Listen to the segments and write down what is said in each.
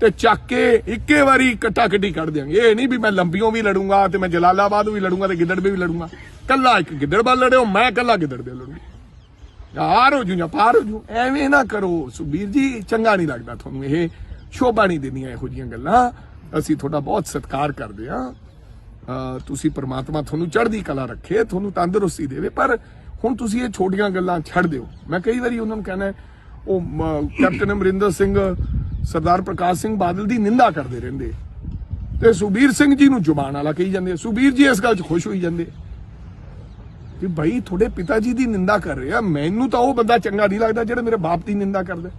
ਤੇ ਚੱਕ ਕੇ ਇੱਕੇ ਵਾਰੀ ਕੱਟਾ ਕੱਟੀ ਕੱਢ ਦਿਆਂਗੇ। ਇਹ ਨਹੀਂ ਵੀ ਮੈਂ ਲੰਬੀਆਂ ਵੀ ਲੜੂੰਗਾ ਤੇ ਮੈਂ ਜਲਾਲਾਬਾਦ ਵੀ ਲੜੂੰਗਾ ਤੇ ਗਿੱਦੜਵੇ ਵੀ ਲੜੂੰਗਾ। ਕੱਲਾ ਇੱਕ ਗਿੱਦੜਬਾਦ ਲੜਿਓ, ਮੈਂ ਕੱਲਾ ਗਿੱਦੜਵੇ ਲੜੂੰਗਾ। ਯਾਰ ਹੋ ਜੂ ਜਾਂ ਪਾਰ ਹੋ ਜੂ, ਐਵੇਂ ਨਾ ਕਰੋ। ਸੁਬੀਰ ਜੀ, ਚੰਗਾ ਨਹੀਂ ਲੱਗਦਾ ਤੁਹਾਨੂੰ ਇਹ। ਸ਼ੋਭਾ ਨਹੀਂ ਦਿੰਦੀਆਂ ਇਹੋ ਜੀਆਂ ਗੱਲਾਂ। ਅਸੀਂ ਤੁਹਾਡਾ ਬਹੁਤ ਸਤਿਕਾਰ ਕਰਦੇ ਹਾਂ। ਅਹ ਤੁਸੀਂ ਪਰਮਾਤਮਾ ਤੁਹਾਨੂੰ ਚੜ੍ਹਦੀ ਕਲਾ ਰੱਖੇ, ਤੁਹਾਨੂੰ ਤੰਦਰੁਸਤੀ ਦੇਵੇ, ਪਰ ਹੁਣ ਤੁਸੀਂ ਇਹ ਛੋਟੀਆਂ ਗੱਲਾਂ ਛੱਡ ਦਿਓ। ਮੈਂ ਕਈ ਵਾਰੀ ਉਹਨਾਂ ਨੂੰ ਕਹਿੰਦਾ, ਉਹ ਕੈਪਟਨ ਅਮਰਿੰਦਰ ਸਿੰਘ ਸਰਦਾਰ ਪ੍ਰਕਾਸ਼ ਸਿੰਘ ਬਾਦਲ ਦੀ ਨਿੰਦਾ ਕਰਦੇ ਰਹਿੰਦੇ। ਤੇ ਸੁਬੀਰ ਸਿੰਘ ਜੀ ਨੂੰ ਜ਼ੁਬਾਨ ਵਾਲਾ ਕਹੀ ਜਾਂਦੇ ਸੁਬੀਰ ਜੀ ਇਸ ਗੱਲ 'ਚ ਖੁਸ਼ ਹੋਈ ਜਾਂਦੇ। ਕਿ ਭਾਈ, ਤੁਹਾਡੇ ਪਿਤਾ ਜੀ ਦੀ ਨਿੰਦਾ ਕਰ ਰਹੇ ਮੈਨੂੰ ਤਾਂ ਉਹ ਬੰਦਾ ਚੰਗਾ ਨਹੀਂ ਲੱਗਦਾ ਜਿਹੜਾ ਮੇਰੇ ਬਾਪ ਦੀ ਨਿੰਦਾ ਕਰਦਾ।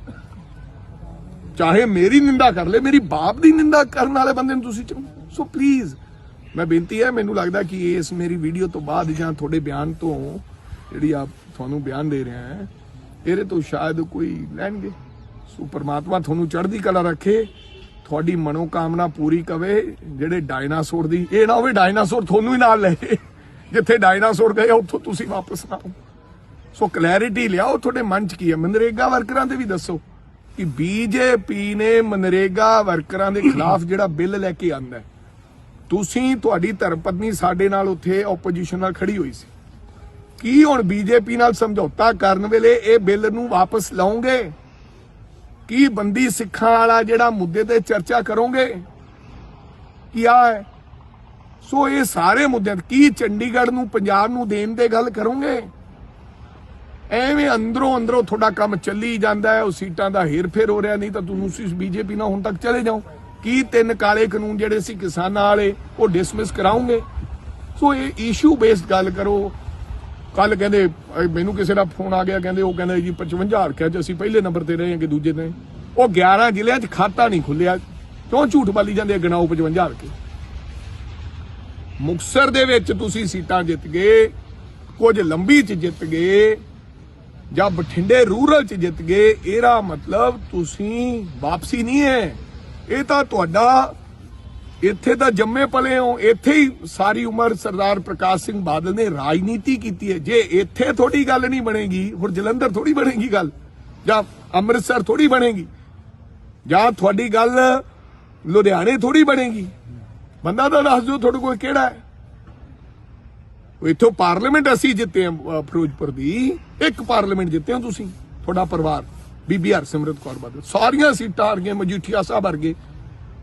ਚਾਹੇ ਮੇਰੀ ਨਿੰਦਾ ਕਰ ਲੈ, ਮੇਰੀ ਬਾਪ ਦੀ ਨਿੰਦਾ ਕਰਨ ਵਾਲੇ ਬੰਦੇ ਨੂੰ ਤੁਸੀਂ ਚੁਣੋ ਸੋ ਪਲੀਜ਼ ਮੈਂ ਬੇਨਤੀ ਹੈ, ਮੈਨੂੰ ਲੱਗਦਾ ਕਿ ਇਸ ਮੇਰੀ ਵੀਡੀਓ ਤੋਂ ਬਾਅਦ ਜਾਂ ਤੁਹਾਡੇ ਬਿਆਨ ਤੋਂ ਜਿਹੜੀ ਆਪ ਤੁਹਾਨੂੰ ਬਿਆਨ ਦੇ ਰਿਹਾ ਹੈ, ਇਹਦੇ ਤੋਂ ਸ਼ਾਇਦ ਕੋਈ ਲੈਣਗੇ। ਸੋ ਪ੍ਰਮਾਤਮਾ ਤੁਹਾਨੂੰ ਚੜ੍ਹਦੀ ਕਲਾ ਰੱਖੇ, ਤੁਹਾਡੀ ਮਨੋਕਾਮਨਾ ਪੂਰੀ ਕਵੇ, ਜਿਹੜੇ ਡਾਇਨਾਸੌਰ ਦੀ, ਇਹ ਨਾ ਹੋਵੇ ਡਾਇਨਾਸੌਰ ਤੁਹਾਨੂੰ ਹੀ ਨਾਲ ਲੈ ਜਿੱਥੇ ਡਾਇਨਾਸੌਰ ਗਏ, ਉੱਥੋਂ ਤੁਸੀਂ ਵਾਪਸ ਨਾ ਆਓ। ਸੋ ਕਲੈਰਿਟੀ ਲਿਆਓ, ਤੁਹਾਡੇ ਮਨ 'ਚ ਕੀ ਹੈ? ਮਨਰੇਗਾ ਵਰਕਰਾਂ ਦੇ ਵੀ ਦੱਸੋ ਕਿ ਬੀਜੇਪੀ ਨੇ ਮਨਰੇਗਾ ਵਰਕਰਾਂ ਦੇ ਖਿਲਾਫ ਜਿਹੜਾ ਬਿੱਲ ਲੈ ਕੇ ਆਂਦਾ ਤੁਸੀਂ ਤੁਹਾਡੀ ਧਰਮ ਪਤਨੀ ਸਾਡੇ ਨਾਲ ਉੱਥੇ ਆਪੋਜੀਸ਼ਨ ਨਾਲ ਖੜੀ ਹੋਈ ਸੀ। ਕੀ ਹੁਣ ਬੀਜੇਪੀ ਨਾਲ ਸਮਝੌਤਾ ਕਰਨ ਵੇਲੇ ਇਹ ਬਿੱਲ ਨੂੰ ਵਾਪਸ ਲਾਉਂਗੇ ਕੀ ਬੰਦੀ ਸਿੱਖਾਂ ਵਾਲਾ ਜਿਹੜਾ ਮੁੱਦੇ ਤੇ ਚਰਚਾ ਕਰੋਗੇ? ਕੀ ਆ ਹੈ? ਸੋ ਇਹ ਸਾਰੇ ਮੁੱਦਿਆਂ ਤੇ ਕੀ ਚੰਡੀਗੜ੍ਹ ਨੂੰ, ਪੰਜਾਬ ਨੂੰ ਦੇਣ ਦੇ ਗੱਲ ਕਰੋਗੇ? ਐਵੇਂ ਅੰਦਰੋਂ ਅੰਦਰੋਂ ਤੁਹਾਡਾ ਕੰਮ ਚੱਲੀ ਜਾਂਦਾ ਹੈ, ਉਹ ਸੀਟਾਂ ਦਾ ਹੇਰ-ਫੇਰ ਹੋ ਰਿਹਾ, ਨਹੀਂ ਤਾਂ ਤੁਸੀਂ ਬੀਜੇਪੀ ਨਾਲ ਹੁਣ ਤੱਕ ਚਲੇ ਜਾਓ। ਕੀ ਤਿੰਨ ਕਾਲੇ ਕਾਨੂੰਨ ਜਿਹੜੇ ਸੀ ਕਿਸਾਨਾਂ ਵਾਲੇ, ਉਹ ਡਿਸਮਿਸ ਕਰਾਉਂਗੇ? ਸੋ ਇਹ ਇਸ਼ੂ ਬੇਸਡ ਗੱਲ ਕਰੋ। ਕੱਲ ਕਹਿੰਦੇ ਮੈਨੂੰ ਕਿਸੇ ਦਾ ਫੋਨ ਆ ਗਿਆ, ਕਹਿੰਦੇ ਉਹ ਕਹਿੰਦੇ ਜੀ 55 ਹਰਕਿਆ ਚ ਅਸੀਂ ਪਹਿਲੇ ਨੰਬਰ ਤੇ ਰਹੇ ਹਾਂ ਕਿ ਦੂਜੇ ਤੇ ਉਹ 11 ਜ਼ਿਲ੍ਹਿਆਂ 'ਚ ਖਾਤਾ ਨਹੀਂ ਖੁੱਲਿਆ। ਕਿਉਂ ਝੂਠ ਬਾਲੀ ਜਾਂਦੇ ਗਣਾਓ 55 ਹਰਕੇ ਮੁਕਸਰ ਦੇ ਵਿੱਚ ਤੁਸੀਂ ਸੀਟਾਂ ਜਿੱਤ ਗਏ, ਕੁਝ ਲੰਬੀ 'ਚ ਜਿੱਤ ਗਏ, ਜਾਂ ਬਠਿੰਡੇ ਰੂਰਲ 'ਚ ਜਿੱਤ ਗਏ, ਇਹਦਾ ਮਤਲਬ ਤੁਸੀਂ ਵਾਪਸੀ ਨਹੀਂ ਹੈ। ਇਹ ਤਾਂ ਤੁਹਾਡਾ ਇੱਥੇ ਤਾਂ ਜੰਮੇ ਪਲੇ ਹੋ, ਇੱਥੇ ਹੀ ਸਾਰੀ ਉਮਰ ਸਰਦਾਰ ਪ੍ਰਕਾਸ਼ ਸਿੰਘ ਬਾਦਲ ਨੇ ਰਾਜਨੀਤੀ ਕੀਤੀ ਹੈ। ਜੇ ਇੱਥੇ ਥੋੜੀ ਗੱਲ ਨਹੀਂ ਬਣੇਗੀ, ਹੁਣ ਜਲੰਧਰ ਥੋੜੀ ਬਣੇਗੀ ਗੱਲ, ਜਾਂ ਅੰਮ੍ਰਿਤਸਰ ਥੋੜੀ ਬਣੇਗੀ, ਜਾਂ ਤੁਹਾਡੀ ਗੱਲ ਲੁਧਿਆਣੇ ਥੋੜੀ ਬਣੇਗੀ। ਬੰਦਾ ਤਾਂ ਦੱਸ ਦਿਓ ਤੁਹਾਡੇ ਕੋਲ ਕਿਹੜਾ ਹੈ। ਇੱਥੋਂ ਪਾਰਲੀਮੈਂਟ ਅਸੀਂ ਜਿੱਤੇ ਹਾਂ ਫਿਰੋਜ਼ਪੁਰ ਦੀ, ਇੱਕ ਪਾਰਲੀਮੈਂਟ ਜਿੱਤੇ ਹੋ ਤੁਸੀਂ, ਤੁਹਾਡਾ ਪਰਿਵਾਰ, ਬੀਬੀ ਹਰਸਿਮਰਤ ਕੌਰ ਬਾਦਲ। ਸਾਰੀਆਂ ਸੀਟਾਂ ਹਾਰ ਮਜੀਠੀਆ ਸਾਹਿਬ ਹਾਰ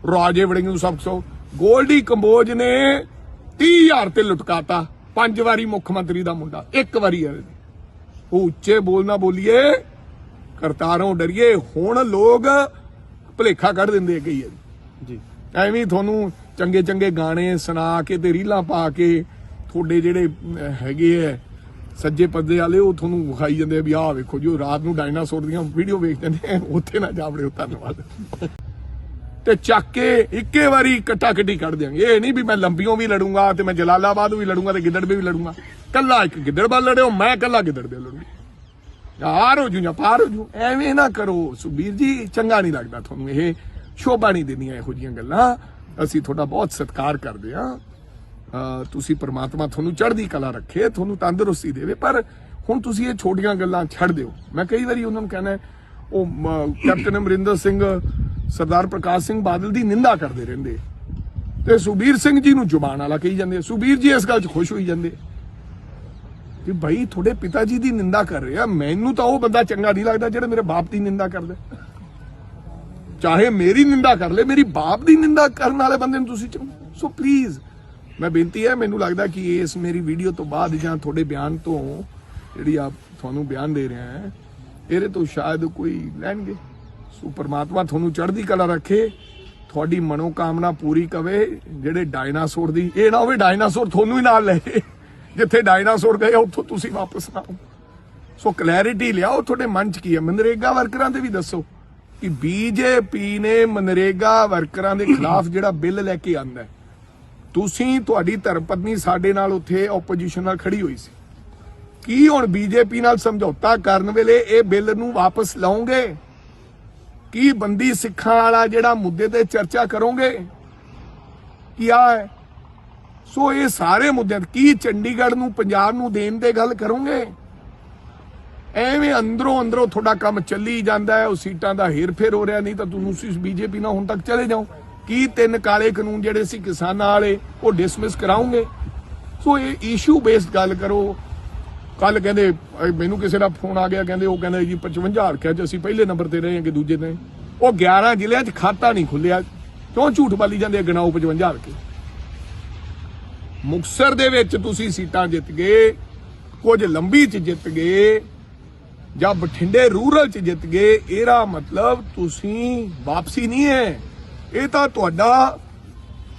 ਰਾਜੇ ਵੜਿੰਗ ਨੂੰ ਸਭ ਸੋ। ਗੋਲਡੀ ਕੰਬੋਜ ਨੇ 30000 ਤੇ ਲੁਟਕਾਤਾ ਪੰਜ ਵਾਰੀ ਮੁੱਖ ਮੰਤਰੀ ਦਾ ਮੁੰਡਾ ਇੱਕ ਵਾਰੀ ਹੈ ਉਹ ਉੱਚੇ ਬੋਲਣਾ ਬੋਲੀਏ ਕਰਤਾਰੋਂ ਡਰੀਏ ਹੁਣ ਲੋਕ ਭਲੇਖਾ ਕੱਢ ਦਿੰਦੇ ਆ ਕਈ ਵਾਰੀ ਜੀ। ਐਵੇਂ ਤੁਹਾਨੂੰ ਚੰਗੇ ਚੰਗੇ ਗਾਣੇ ਸੁਣਾ ਕੇ ਤੇ ਰੀਲਾਂ ਪਾ ਕੇ ਤੁਹਾਡੇ ਜਿਹੜੇ ਹੈਗੇ ਐ ਸੱਜੇ ਪੱਦੇ ਵਾਲੇ ਉਹ ਤੁਹਾਨੂੰ ਵਿਖਾਈ ਜਾਂਦੇ ਆ ਵੀ ਆਹ ਵੇਖੋ ਜੋ ਰਾਤ ਨੂੰ ਡਾਇਨਾਸੌਰ ਦੀਆਂ ਵੀਡੀਓ ਵੇਖਦੇ ਨੇ ਉੱਥੇ ਨਾ ਜਾਵੜਿਓ ਧੰਨਵਾਦ। ਤੇ ਚੱਕ ਕੇ ਇੱਕੇ ਵਾਰੀ ਕੱਟਾ ਕੱਟੀ ਕੱਢ ਦਿਆਂਗੇ। ਇਹ ਨਹੀਂ ਵੀ ਮੈਂ ਲੰਬੀਆਂ ਵੀ ਲੜੂੰਗਾ ਤੇ ਮੈਂ ਜਲਾਲਾਬਾਦ ਵੀ ਲੜੂੰਗਾ ਤੇ ਗਿੱਦੜਵੇ ਵੀ ਲੜੂੰਗਾ। ਕੱਲਾ ਇੱਕ ਗਿੱਦੜਬਾਦ ਲੜਿਓ, ਮੈਂ ਕੱਲਾ ਗਿੱਦੜਵੇ ਲੜੂੰਗਾ। ਯਾਰ ਹੋ ਜੂ ਜਾਂ ਪਾਰ ਹੋ ਜੂ, ਐਵੇਂ ਨਾ ਕਰੋ। ਸੁਬੀਰ ਜੀ, ਚੰਗਾ ਨਹੀਂ ਲੱਗਦਾ ਤੁਹਾਨੂੰ ਇਹ ਸ਼ੋਭਾ ਨਹੀਂ ਦਿੰਦੀਆਂ ਇਹੋ ਜੀਆਂ ਗੱਲਾਂ। ਅਸੀਂ ਤੁਹਾਡਾ ਬਹੁਤ ਸਤਿਕਾਰ ਕਰਦੇ ਹਾਂ। ਅਹ ਤੁਸੀਂ ਪਰਮਾਤਮਾ ਤੁਹਾਨੂੰ ਚੜ੍ਹਦੀ ਕਲਾ ਰੱਖੇ, ਤੁਹਾਨੂੰ ਤੰਦਰੁਸਤੀ ਦੇਵੇ, ਪਰ ਹੁਣ ਤੁਸੀਂ ਇਹ ਛੋਟੀਆਂ ਗੱਲਾਂ ਛੱਡ ਦਿਓ। ਮੈਂ ਕਈ ਵਾਰੀ ਉਹਨਾਂ ਨੂੰ ਕਹਿੰਦਾ, ਉਹ ਕੈਪਟਨ ਅਮਰਿੰਦਰ ਸਿੰਘ ਸਰਦਾਰ ਪ੍ਰਕਾਸ਼ ਸਿੰਘ ਬਾਦਲ ਦੀ ਨਿੰਦਾ ਕਰਦੇ ਰਹਿੰਦੇ। ਤੇ ਸੁਬੀਰ ਸਿੰਘ ਜੀ ਨੂੰ ਜ਼ੁਬਾਨ ਵਾਲਾ ਕਹੀ ਜਾਂਦੇ। ਸੁਬੀਰ ਜੀ ਇਸ ਗੱਲ 'ਚ ਖੁਸ਼ ਹੋਈ ਜਾਂਦੇ। ਕਿ ਭਾਈ ਤੁਹਾਡੇ ਪਿਤਾ ਜੀ ਦੀ ਨਿੰਦਾ ਕਰ ਰਹੇ, ਮੈਨੂੰ ਤਾਂ ਉਹ ਬੰਦਾ ਚੰਗਾ ਨਹੀਂ ਲੱਗਦਾ ਜਿਹੜਾ ਮੇਰੇ ਬਾਪ ਦੀ ਨਿੰਦਾ ਕਰਦਾ। ਚਾਹੇ ਮੇਰੀ ਨਿੰਦਾ ਕਰ ਲੈ, ਮੇਰੀ ਬਾਪ ਦੀ ਨਿੰਦਾ ਕਰਨ ਵਾਲੇ ਬੰਦੇ ਨੂੰ ਤੁਸੀਂ ਚੁਣੋ ਸੋ ਪਲੀਜ਼ ਮੈਂ ਬੇਨਤੀ ਹੈ, ਮੈਨੂੰ ਲੱਗਦਾ ਕਿ ਇਸ ਮੇਰੀ ਵੀਡੀਓ ਤੋਂ ਬਾਅਦ ਜਾਂ ਤੁਹਾਡੇ ਬਿਆਨ ਤੋਂ, ਜਿਹੜੀ ਆਪ ਤੁਹਾਨੂੰ ਬਿਆਨ ਦੇ ਰਿਹਾ ਹੈ, ਇਹਦੇ ਤੋਂ ਸ਼ਾਇਦ ਕੋਈ ਲੈਣਗੇ। ਸੋ ਪ੍ਰਮਾਤਮਾ ਤੁਹਾਨੂੰ ਚੜ੍ਹਦੀ ਕਲਾ ਰੱਖੇ, ਤੁਹਾਡੀ ਮਨੋਕਾਮਨਾ ਪੂਰੀ ਕਵੇ, ਜਿਹੜੇ ਡਾਇਨਾਸੌਰ ਦੀ, ਇਹ ਨਾ ਹੋਵੇ ਡਾਇਨਾਸੌਰ ਤੁਹਾਨੂੰ ਹੀ ਨਾਲ ਲੈ ਜਿੱਥੇ ਡਾਇਨਾਸੌਰ ਗਏ, ਉੱਥੋਂ ਤੁਸੀਂ ਵਾਪਸ ਨਾ ਆਓ। ਸੋ ਕਲੈਰਿਟੀ ਲਿਆਓ, ਤੁਹਾਡੇ ਮਨ 'ਚ ਕੀ ਹੈ? ਮਨਰੇਗਾ ਵਰਕਰਾਂ ਦੇ ਵੀ ਦੱਸੋ ਕਿ ਬੀਜੇਪੀ ਨੇ ਮਨਰੇਗਾ ਵਰਕਰਾਂ ਦੇ ਖਿਲਾਫ ਜਿਹੜਾ ਬਿੱਲ ਲੈ ਕੇ ਆਂਦਾ ਤੁਸੀਂ, ਤੁਹਾਡੀ ਧਰਮ ਪਤਨੀ ਸਾਡੇ ਨਾਲ ਉੱਥੇ ਆਪੋਜੀਸ਼ਨ ਨਾਲ ਖੜੀ ਹੋਈ ਸੀ। ਕੀ ਹੁਣ ਬੀਜੇਪੀ ਨਾਲ ਸਮਝੌਤਾ ਕਰਨ ਵੇਲੇ ਇਹ ਬਿੱਲ ਨੂੰ ਵਾਪਸ ਲਾਉਂਗੇ ਕੀ ਬੰਦੀ ਸਿੱਖਾਂ ਵਾਲਾ ਜਿਹੜਾ ਮੁੱਦੇ ਤੇ ਚਰਚਾ ਕਰੋਗੇ? ਕੀ ਆ ਸੋ ਇਹ ਸਾਰੇ ਮੁੱਦਿਆਂ ਕੀ ਚੰਡੀਗੜ੍ਹ ਨੂੰ, ਪੰਜਾਬ ਨੂੰ ਦੇਣ ਦੇ ਗੱਲ ਕਰੋਗੇ? ਐਵੇਂ ਅੰਦਰੋਂ ਅੰਦਰੋਂ ਤੁਹਾਡਾ ਕੰਮ ਚੱਲੀ ਜਾਂਦਾ ਹੈ, ਉਹ ਸੀਟਾਂ ਦਾ ਹੇਰ ਫੇਰ ਹੋ ਰਿਹਾ, ਨਹੀਂ ਤਾਂ ਤੁਸੀਂ ਬੀਜੇਪੀ ਨਾਲ ਹੁਣ ਤੱਕ ਚਲੇ ਜਾਓ। ਕੀ ਤਿੰਨ ਕਾਲੇ ਕਾਨੂੰਨ ਜਿਹੜੇ ਸੀ ਕਿਸਾਨਾਂ ਵਾਲੇ, ਉਹ ਡਿਸਮਿਸ ਕਰਾਉਂਗੇ? ਸੋ ਇਹ ਇਸ਼ੂ ਬੇਸਡ ਗੱਲ ਕਰੋ ਕੱਲ ਕਹਿੰਦੇ ਮੈਨੂੰ ਕਿਸੇ ਦਾ ਫੋਨ ਆ ਗਿਆ ਕਹਿੰਦੇ ਉਹ ਕਹਿੰਦੇ ਜੀ 55 ਹਲਕਿਆਂ 'ਚ ਅਸੀਂ ਪਹਿਲੇ ਨੰਬਰ ਤੇ ਰਹੇ ਹਾਂ ਕਿ ਦੂਜੇ ਤੇ। ਉਹ 11 ਜ਼ਿਲ੍ਹਿਆਂ 'ਚ ਖਾਤਾ ਨਹੀਂ ਖੁੱਲਿਆ। ਕਿਉਂ ਝੂਠ ਬਾਲੀ ਜਾਂਦੇ ਆ, ਗਿਣਾਓ 55 ਹਲਕੇ ਮੁਕਸਰ ਦੇ ਵਿੱਚ ਤੁਸੀਂ ਸੀਟਾਂ ਜਿੱਤ ਗਏ ਕੁਝ ਲੰਬੀ 'ਚ ਜਿੱਤ ਗਏ ਜਾਂ ਬਠਿੰਡੇ ਰੂਰਲ 'ਚ ਜਿੱਤ ਗਏ ਇਹਦਾ ਮਤਲਬ ਤੁਸੀਂ ਵਾਪਸੀ ਨਹੀਂ ਹੈ। ਇਹ ਤਾਂ ਤੁਹਾਡਾ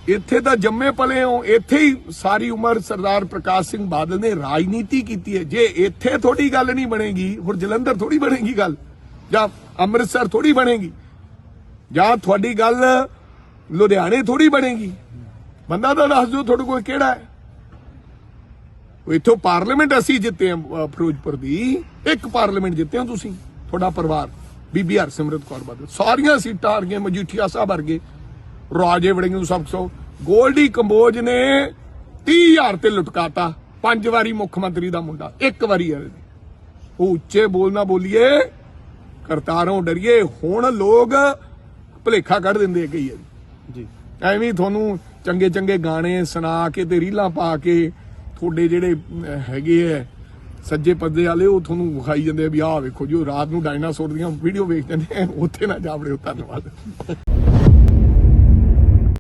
ਇੱਥੇ ਤਾਂ ਜੰਮੇ ਪਲੇ ਹੋ, ਇੱਥੇ ਹੀ ਸਾਰੀ ਉਮਰ ਸਰਦਾਰ ਪ੍ਰਕਾਸ਼ ਸਿੰਘ ਬਾਦਲ ਨੇ ਰਾਜਨੀਤੀ ਕੀਤੀ ਹੈ। ਜੇ ਇੱਥੇ ਥੋੜੀ ਗੱਲ ਨਹੀਂ ਬਣੇਗੀ, ਹੁਣ ਜਲੰਧਰ ਥੋੜੀ ਬਣੇਗੀ ਗੱਲ, ਜਾਂ ਅੰਮ੍ਰਿਤਸਰ ਥੋੜੀ ਬਣੇਗੀ, ਜਾਂ ਤੁਹਾਡੀ ਗੱਲ ਲੁਧਿਆਣੇ ਥੋੜੀ ਬਣੇਗੀ। ਬੰਦਾ ਤਾਂ ਦੱਸ ਦਿਓ ਤੁਹਾਡੇ ਕੋਲ ਕਿਹੜਾ ਹੈ। ਇੱਥੋਂ ਪਾਰਲੀਮੈਂਟ ਅਸੀਂ ਜਿੱਤੇ ਫਿਰੋਜ਼ਪੁਰ ਦੀ। ਇੱਕ ਪਾਰਲੀਮੈਂਟ ਜਿੱਤੇ ਹੋ ਤੁਸੀਂ, ਤੁਹਾਡਾ ਪਰਿਵਾਰ, ਬੀਬੀ ਹਰਸਿਮਰਤ ਕੌਰ ਬਾਦਲ। ਸਾਰੀਆਂ ਸੀਟਾਂ ਆ ਮਜੀਠੀਆ ਸਾਹਿਬ ਵਰਗੇ ਰਾਜੇ ਵੜਿੰਗ ਸਭ ਸੋ। ਗੋਲਡੀ ਕੰਬੋਜ ਨੇ 30000 ਤੇ ਲੁਟਕਾਤਾ। ਪੰਜ ਵਾਰੀ ਮੁੱਖ ਮੰਤਰੀ ਦਾ ਮੁੰਡਾ ਇੱਕ ਵਾਰੀ ਹੈ ਉਹ ਉੱਚੇ ਬੋਲਣਾ ਬੋਲੀਏ ਕਰਤਾਰੋਂ ਡਰੀਏ ਹੁਣ ਲੋਕ ਭਲੇਖਾ ਕੱਢ ਦਿੰਦੇ ਆ ਕਈ ਵਾਰੀ ਜੀ। ਐਵੇਂ ਤੁਹਾਨੂੰ ਚੰਗੇ ਚੰਗੇ ਗਾਣੇ ਸੁਣਾ ਕੇ ਤੇ ਰੀਲਾਂ ਪਾ ਕੇ ਤੁਹਾਡੇ ਜਿਹੜੇ ਹੈਗੇ ਐ ਸੱਜੇ ਪੱਦੇ ਵਾਲੇ ਉਹ ਤੁਹਾਨੂੰ ਵਿਖਾਈ ਜਾਂਦੇ ਆ ਵੀ ਆਹ ਵੇਖੋ ਜੀ ਉਹ ਰਾਤ ਨੂੰ ਡਾਇਨਾਸੌਰ ਦੀਆਂ ਵੀਡੀਓ ਵੇਖ ਜਾਂਦੇ ਉੱਥੇ ਨਾ ਜਾਵੜਿਓ ਧੰਨਵਾਦ।